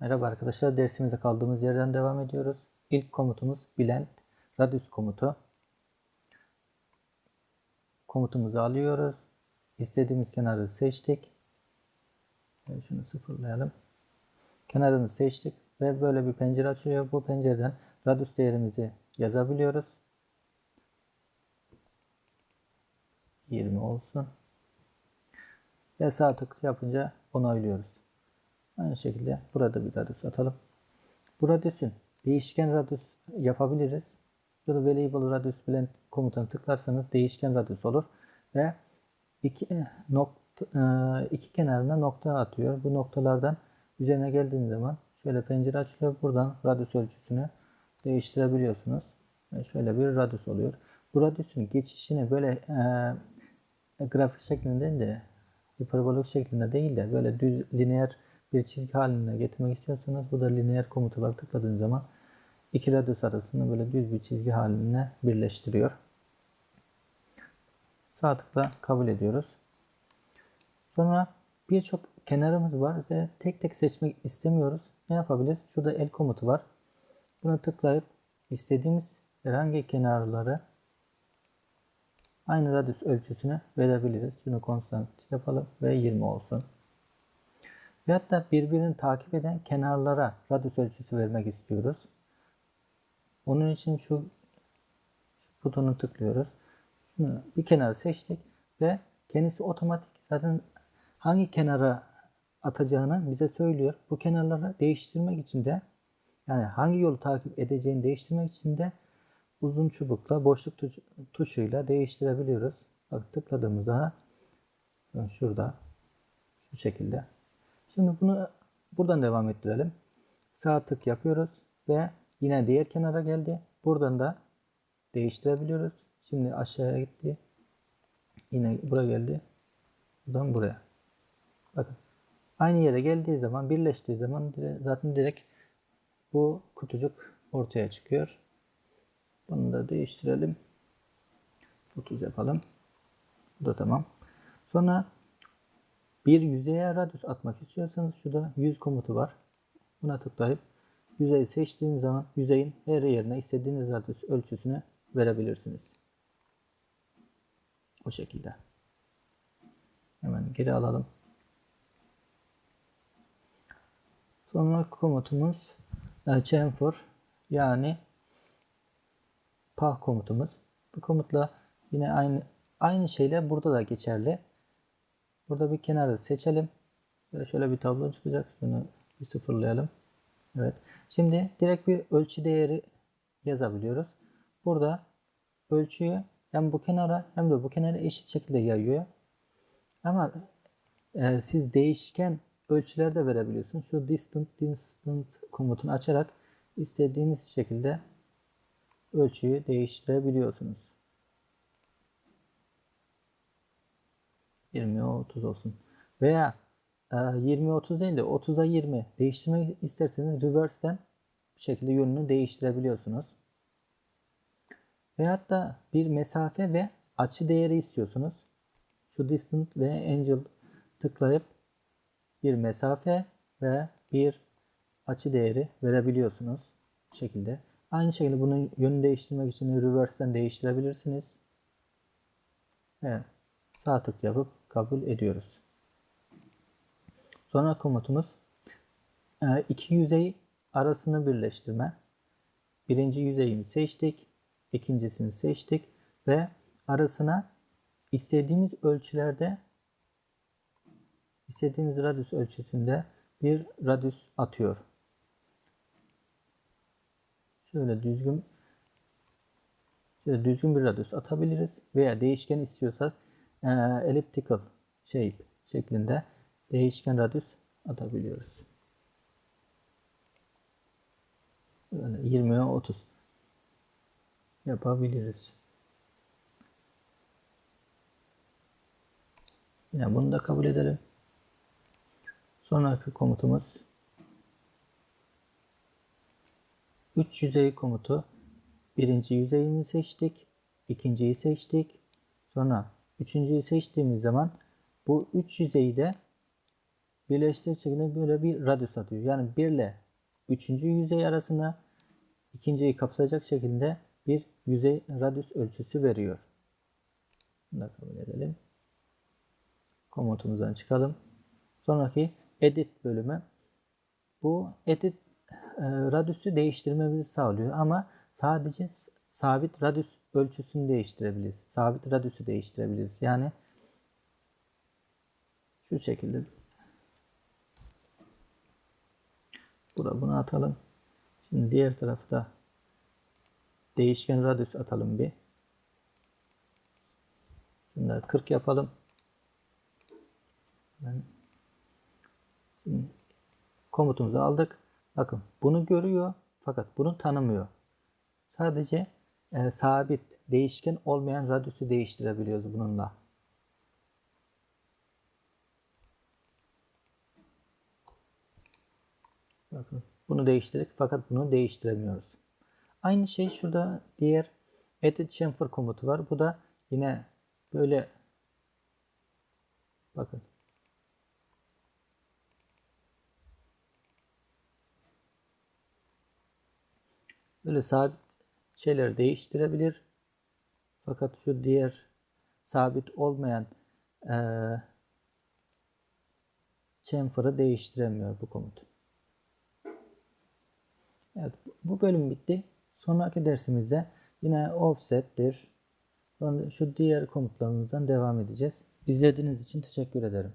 Merhaba arkadaşlar, dersimize kaldığımız yerden devam ediyoruz. İlk komutumuz blend radius komutu. Komutumuzu alıyoruz. İstediğimiz kenarı seçtik. Şöyle Şunu sıfırlayalım. Kenarını seçtik ve böyle bir pencere açılıyor. Bu pencereden radius değerimizi yazabiliyoruz. 20 olsun. Ve sağ tık yapınca onaylıyoruz. Aynı şekilde burada bir radius atalım. Bu radiusun değişken radius yapabiliriz. Burada variable radius blend komutuna tıklarsanız değişken radius olur ve iki nokta e, iki kenarına nokta atıyor. Bu noktalardan üzerine geldiğiniz zaman şöyle pencere açılıyor. Buradan radius ölçüsünü değiştirebiliyorsunuz. Ve şöyle bir radius oluyor. Bu radiusun geçişini böyle e, grafik şeklinde de hiperbolik şeklinde değil de böyle düz lineer bir çizgi haline getirmek istiyorsanız bu da lineer komutu tıkladığınız zaman iki radius arasını böyle düz bir çizgi haline birleştiriyor. Sağ tıkla kabul ediyoruz. Sonra birçok kenarımız var ve tek tek seçmek istemiyoruz. Ne yapabiliriz? Şurada el komutu var. Buna tıklayıp istediğimiz herhangi kenarları aynı radius ölçüsüne verebiliriz. Şunu konstant yapalım ve 20 olsun. Veyahut da birbirini takip eden kenarlara radius ölçüsü vermek istiyoruz. Onun için şu, şu butonu tıklıyoruz. Şunu bir kenarı seçtik ve kendisi otomatik zaten hangi kenara atacağını bize söylüyor. Bu kenarları değiştirmek için de yani hangi yolu takip edeceğini değiştirmek için de uzun çubukla boşluk tuş, tuşuyla değiştirebiliyoruz. Bak tıkladığımızda şurada şu şekilde. Şimdi bunu buradan devam ettirelim. Sağ tık yapıyoruz ve yine diğer kenara geldi. Buradan da değiştirebiliyoruz. Şimdi aşağıya gitti. Yine buraya geldi. Buradan buraya. Bakın. Aynı yere geldiği zaman, birleştiği zaman zaten direkt bu kutucuk ortaya çıkıyor. Bunu da değiştirelim. 30 yapalım. Bu da tamam. Sonra bir yüzeye radius atmak istiyorsanız şurada yüz komutu var. Buna tıklayıp yüzeyi seçtiğiniz zaman yüzeyin her yerine istediğiniz radius ölçüsünü verebilirsiniz. O şekilde. Hemen geri alalım. Sonra komutumuz e, chamfer yani pah komutumuz. Bu komutla yine aynı aynı şeyler burada da geçerli. Burada bir kenarı seçelim. Böyle şöyle bir tablo çıkacak. Şunu bir sıfırlayalım. Evet. Şimdi direkt bir ölçü değeri yazabiliyoruz. Burada ölçüyü hem bu kenara hem de bu kenara eşit şekilde yayıyor. Ama e, siz değişken ölçüler de verebiliyorsunuz. Şu distant distant komutunu açarak istediğiniz şekilde ölçüyü değiştirebiliyorsunuz. 20'ye 30 olsun. Veya 20'ye 30 değil de 30'a 20 değiştirmek isterseniz reverse'ten bu şekilde yönünü değiştirebiliyorsunuz. Veyahut da bir mesafe ve açı değeri istiyorsunuz. Şu distant ve angel tıklayıp bir mesafe ve bir açı değeri verebiliyorsunuz. Bu şekilde. Aynı şekilde bunun yönünü değiştirmek için reverse'ten değiştirebilirsiniz. Evet. Sağ tık yapıp kabul ediyoruz. Sonra komutumuz e, iki yüzey arasını birleştirme. Birinci yüzeyini seçtik. ikincisini seçtik ve arasına istediğimiz ölçülerde istediğimiz radius ölçüsünde bir radius atıyor. Şöyle düzgün şöyle düzgün bir radius atabiliriz veya değişken istiyorsak e, elliptical shape şeklinde değişken radius atabiliyoruz. Böyle 20'ye 30 yapabiliriz. Yine bunu da kabul edelim. Sonraki komutumuz 3 yüzey komutu. Birinci yüzeyini seçtik. ikinciyi seçtik. Sonra üçüncüyü seçtiğimiz zaman bu üç yüzeyi de birleştirecek şekilde böyle bir radyus atıyor. Yani 1 ile 3. yüzey arasında ikinciyi kapsayacak şekilde bir yüzey radyus ölçüsü veriyor. Bunu da kabul edelim. Komutumuzdan çıkalım. Sonraki edit bölümü. Bu edit e, radyüsü değiştirmemizi sağlıyor ama sadece sabit radyüs ölçüsünü değiştirebiliriz. Sabit radyüsü değiştirebiliriz. Yani şu şekilde Bura bunu atalım. Şimdi diğer tarafta değişken radyüs atalım bir. Şimdi 40 yapalım. Ben şimdi komutumuzu aldık. Bakın bunu görüyor fakat bunu tanımıyor. Sadece e, sabit, değişken olmayan radyüsü değiştirebiliyoruz bununla. Bakın bunu değiştirdik fakat bunu değiştiremiyoruz. Aynı şey şurada diğer edit chamfer komutu var. Bu da yine böyle bakın böyle sabit şeyleri değiştirebilir. Fakat şu diğer sabit olmayan eee chamfer'ı değiştiremiyor bu komut. Evet, bu bölüm bitti. Sonraki dersimizde yine offset'tir. Şu diğer komutlarımızdan devam edeceğiz. İzlediğiniz için teşekkür ederim.